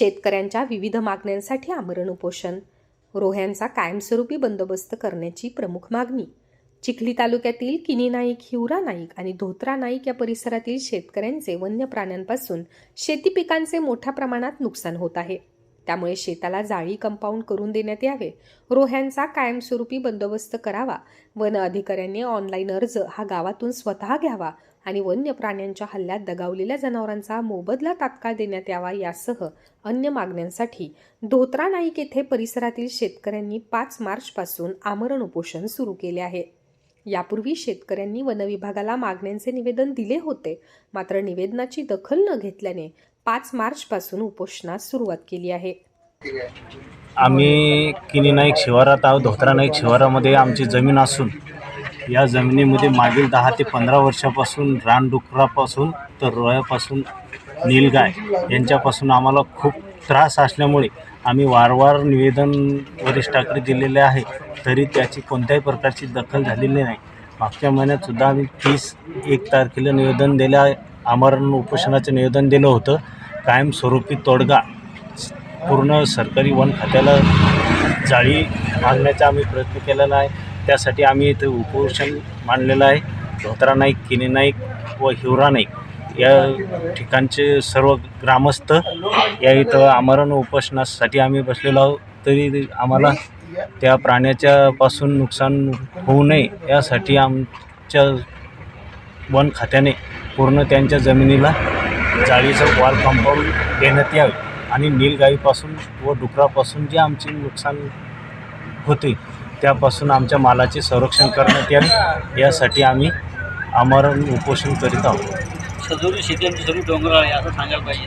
शेतकऱ्यांच्या विविध मागण्यांसाठी आमरण उपोषण. रोह्यांचा कायमस्वरूपी बंदोबस्त करण्याची प्रमुख मागणी. चिखली तालुक्यातील किनी नाईक हिवरा नाईक आणि धोत्रा नाईक या परिसरातील शेतकऱ्यांचे वन्य प्राण्यांपासून शेती पिकांचे मोठ्या प्रमाणात नुकसान होत आहे. त्यामुळे शेताला जाळी कंपाऊंड करून देण्यात यावे. रोह्यांचा कायमस्वरूपी बंदोबस्त करावा. वन अधिकाऱ्यांनी ऑनलाईन अर्ज हा गावातून स्वतः घ्यावा आणि वन्य प्राण्यांच्या हल्ल्यात दगावलेल्या जनावरांचा मोबदला तात्काळ देण्यात यावा यासह अन्य मागण्यांसाठी धोत्रा नाईक येथे परिसरातील शेतकऱ्यांनी पाच मार्चपासून आमरण उपोषण सुरू केले आहे. यापूर्वी शेतकऱ्यांनी वनविभागाला मागण्यांचे निवेदन दिले होते. मात्र निवेदनाची दखल न घेतल्याने पाच मार्चपासून उपोषणास सुरुवात केली आहे. आम्ही किनी नाईक शिवारात आहोत धोत्रा नाईक शिवारामध्ये आमची जमीन असून या जमिनीमध्ये मागील दहा ते पंधरा वर्षापासून रानडुकरापासून तर रोयापासून नीलगाय यांच्यापासून आम्हाला खूप त्रास असल्यामुळे आम्ही वारंवार निवेदन वरिष्ठ ठाकरे दिलेले आहे तरी त्याची कोणत्याही प्रकारची दखल झालेली नाही. मागच्या महिन्यातसुद्धा आम्ही तीस एक तारखेला निवेदन दिलं आहे. आमरण उपोषणाचं निवेदन दिलं होतं. कायमस्वरूपी तोडगा. पूर्ण सरकारी वन खात्याला जाळी मागण्याचा आम्ही प्रयत्न केलेला आहे. त्यासाठी आम्ही इथे उपोषण मांडलेलं आहे. धोत्रा नाईक किने नाईक व हिवरा नाईक या ठिकाणचे सर्व ग्रामस्थ या इथं आमरण उपोषणासाठी आम्ही बसलेलो आहोत. तरी आम्हाला त्या प्राण्याच्यापासून नुकसान होऊ नये यासाठी आमच्या वन खात्याने पूर्ण त्यांच्या जमिनीला जाळीचं वॉल कंपाऊंड देण्यात यावे आणि नीलगाईपासून व डुकरापासून जे आमचे नुकसान होते त्यापासून आमच्या मालाचे संरक्षण करण्यात यावे. यासाठी आम्ही आमरण उपोषण करीत आहोत. सदोरी शेती आमची सगळी डोंगराळ आहे असं सांगायला पाहिजे.